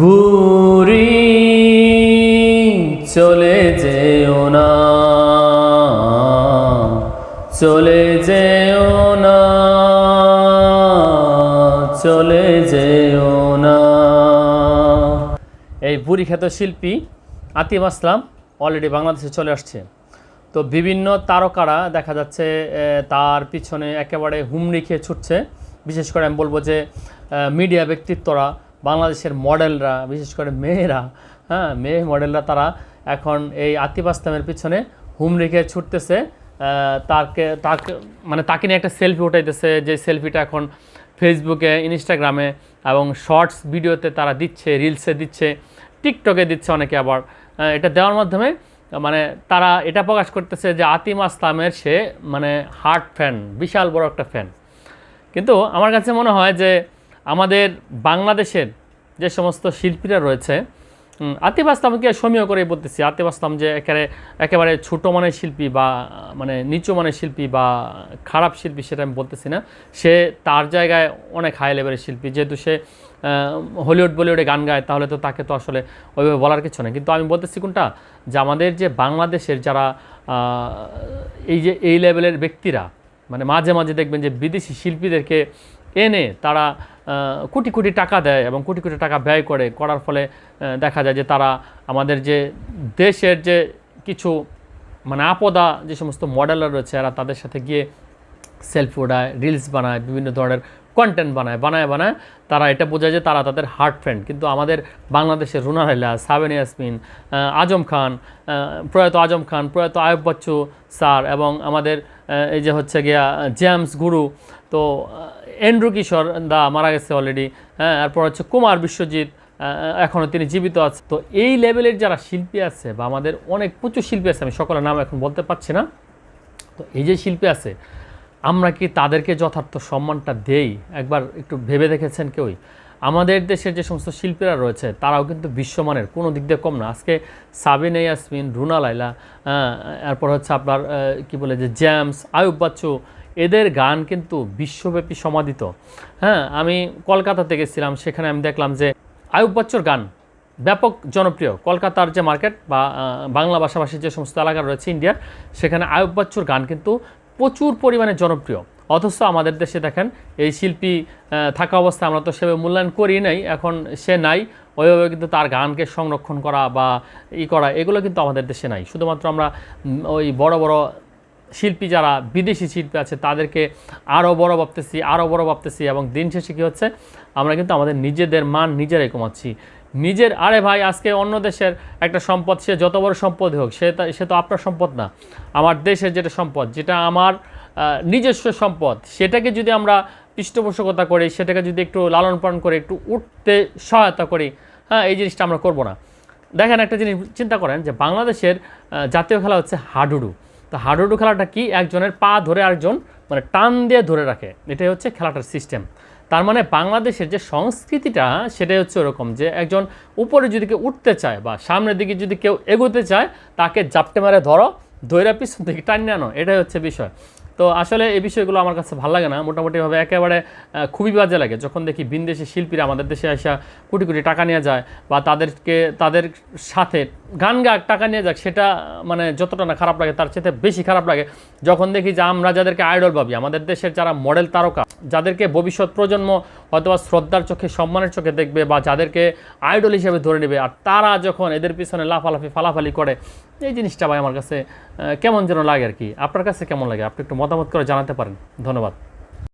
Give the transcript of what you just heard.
বুড়ি চলে যেও না, চলে যেও না, চলে যেও না। এই বুড়ি খ্যাত শিল্পী আতিম আসলাম অলরেডি বাংলাদেশে চলে আসছে। তো বিভিন্ন তারকারা দেখা যাচ্ছে তার পিছনে একেবারে হুমড়ি খেয়ে ছুটছে। বিশেষ করে আমি বলব যে মিডিয়া ব্যক্তিত্বরা বাংলাদেশের মডেলরা, বিশেষ করে মেয়েরা হ্যাঁ মেয়ে মডেলরা তারা এখন এই আতিফ আসলামের পিছনে হুম রেখে ছুটতেছে তাকে তাকে মানে তাকে নিয়ে একটা সেলফি উঠাইতেছে, যে সেলফিটা এখন ফেসবুকে ইনস্টাগ্রামে এবং শর্টস ভিডিওতে তারা দিচ্ছে রিলসে দিচ্ছে টিকটকে দিচ্ছে অনেকে আবার। এটা দেওয়ার মাধ্যমে মানে তারা এটা প্রকাশ করতেছে যে আতিম আসলামের সে মানে হার্ট ফ্যান বিশাল বড় একটা ফ্যান কিন্তু আমার কাছে মনে হয় যে আমাদের বাংলাদেশের যে সমস্ত শিল্পীরা রয়েছে আতিফ আসলামকে সমীহ করে বলতেছি। আতিফ আসলাম যে একেবারে একেবারে ছোটো মানের শিল্পী বা মানে নিচু মানের শিল্পী বা খারাপ শিল্পী সেটা আমি বলতেছি না। সে তার জায়গায় অনেক হাই লেভেলের শিল্পী। যেহেতু সে হলিউড বলিউডে গান গায়, তাহলে তো তাকে তো আসলে ওইভাবে বলার কিছু নেই। কিন্তু আমি বলতেছি কোনটা? যে আমাদের যে বাংলাদেশের যারা এই যে এই লেভেলের ব্যক্তিরা মানে মাঝে মাঝে দেখবেন যে বিদেশি শিল্পীদেরকে এনে তারা কোটি কোটি টাকা দেয় এবং কোটি কোটি টাকা ব্যয় করে, করার ফলে দেখা যায় যে তারা আমাদের যে দেশের যে কিছু মানে আপদা যে সমস্ত মডেলার রয়েছে, এরা তাদের সাথে গিয়ে সেলফি ওঠায় রিলস বানায়, বিভিন্ন ধরনের কন্টেন্ট বানায় বানায় বানায়, তারা এটা বোঝায় যে তারা তাদের হার্ট ফ্রেন্ড কিন্তু আমাদের বাংলাদেশের রুনা রাইলা সাবেন ইয়াসমিন আজম খান প্রয়াত আজম খান, প্রয়াত আয়ুব বচ্চু স্যার এবং আমাদের এই যে হচ্ছে গিয়া জেমস গুরু, তো এন্ড্রু কিশোর দা মারা গেছে অলরেডি হ্যাঁ এরপর হচ্ছে কুমার বিশ্বজিৎ এখনও তিনি জীবিত আছে। তো এই লেভেলের যারা শিল্পী আছে, বা আমাদের অনেক প্রচুর শিল্পী আছে, আমি সকলের নাম এখন বলতে পারছি না, তো এই যে শিল্পী আছে, আমরা কি তাদেরকে যথার্থ সম্মানটা দেই? একবার একটু ভেবে দেখেছেন কেউই? আমাদের দেশের যে সমস্ত শিল্পীরা রয়েছে, তারাও কিন্তু বিশ্বমানের, কোনো দিক দিয়ে কম না। আজকে সাবিনা ইয়াসমিন, রুনা লাইলা এরপর হচ্ছে আপনার কি বলে যে, জ্যামস, আয়ুব বাচ্চু এদের গান কিন্তু বিশ্বব্যাপী সমাদিত। হ্যাঁ আমি কলকাতাতে গেছিলাম সেখানে আমি দেখলাম যে আয়ুব বাচ্চুর গান ব্যাপক জনপ্রিয়। কলকাতার যে মার্কেট বা বাংলা ভাষাভাষীর যে সমস্ত এলাকা রয়েছে ইন্ডিয়ার, সেখানে আয়ুব বাচ্চুর গান কিন্তু প্রচুর পরিমাণে জনপ্রিয়। অথচ আমাদের দেশে দেখেন, এই শিল্পী থাকা অবস্থায় আমরা তো সেভাবে মূল্যায়ন করি নাই, এখন সে নাই, ওইভাবে কিন্তু তার গানকে সংরক্ষণ করা বা ই করা, এগুলো কিন্তু আমাদের দেশে নাই। শুধুমাত্র আমরা ওই বড় বড় শিল্পী যারা বিদেশি শিল্পী আছে, তাদেরকে আরও বড় ভাবতেছি আরও বড় ভাবতেছি এবং দিন শেষে কী হচ্ছে? আমরা কিন্তু আমাদের নিজেদের মান নিজেরাই কমাচ্ছি। নিজের, আরে ভাই, আজকে অন্য দেশের একটা সম্পদ, সে যত বড় সম্পদ হোক, সে সে তো আপনার সম্পদ না। আমার দেশের যেটা সম্পদ, যেটা আমার নিজস্ব সম্পদ, সেটাকে যদি আমরা পৃষ্ঠপোষকতা করি, সেটাকে যদি একটু লালন পালন করে, একটু উঠতে সহায়তা করি হ্যাঁ এই জিনিসটা আমরা করব না। দেখেন একটা জিনিস, চিন্তা করেন যে বাংলাদেশের জাতীয় খেলা হচ্ছে হাডুডু। তো হাডুডু খেলাটা কি? একজনের পা ধরে আরেকজন মানে টান দিয়ে ধরে রাখে। এটাই হচ্ছে খেলাটার সিস্টেম তার মানে বাংলাদেশের যে সংস্কৃতিটা, সেটাই হচ্ছে ওরকম যে একজন উপরে যদি কেউ উঠতে চায় বা সামনের দিকে যদি কেউ এগোতে চায়, তাকে জাপটে মারে ধরো দৈরা পিছন থেকে টান আনো। এটাই হচ্ছে বিষয়। তো আসলে এই বিষয়গুলো আমার কাছে ভালো লাগে না। মোটামুটিভাবে একেবারে খুবই বাজে লাগে যখন দেখি বিনদেশি শিল্পীরা আমাদের দেশে আসা কোটি কোটি টাকা নিয়ে যায় বা তাদেরকে, তাদের সাথে গান গাক টাকা নিয়ে যাক সেটা মানে যতটা না খারাপ লাগে তার চেয়ে বেশি খারাপ লাগে। যখন দেখি যে আমরা যাদেরকে আইডল ভাবি, আমাদের দেশের যারা মডেল তারকা, যাদেরকে ভবিষ্যৎ প্রজন্ম হয়তোবা শ্রদ্ধার চোখে, সম্মানের চোখে দেখবে বা যাদেরকে আইডল হিসেবে ধরে নেবে আর তারা যখন এদের পিছনে লাফালাফি, ফালাফালি করে, এই জিনিসটা ভাই আমার কাছে কেমন যেন লাগে আর কি। আপনার কাছে কেমন লাগে? আপনি একটু মতামত করে জানাতে পারেন। ধন্যবাদ।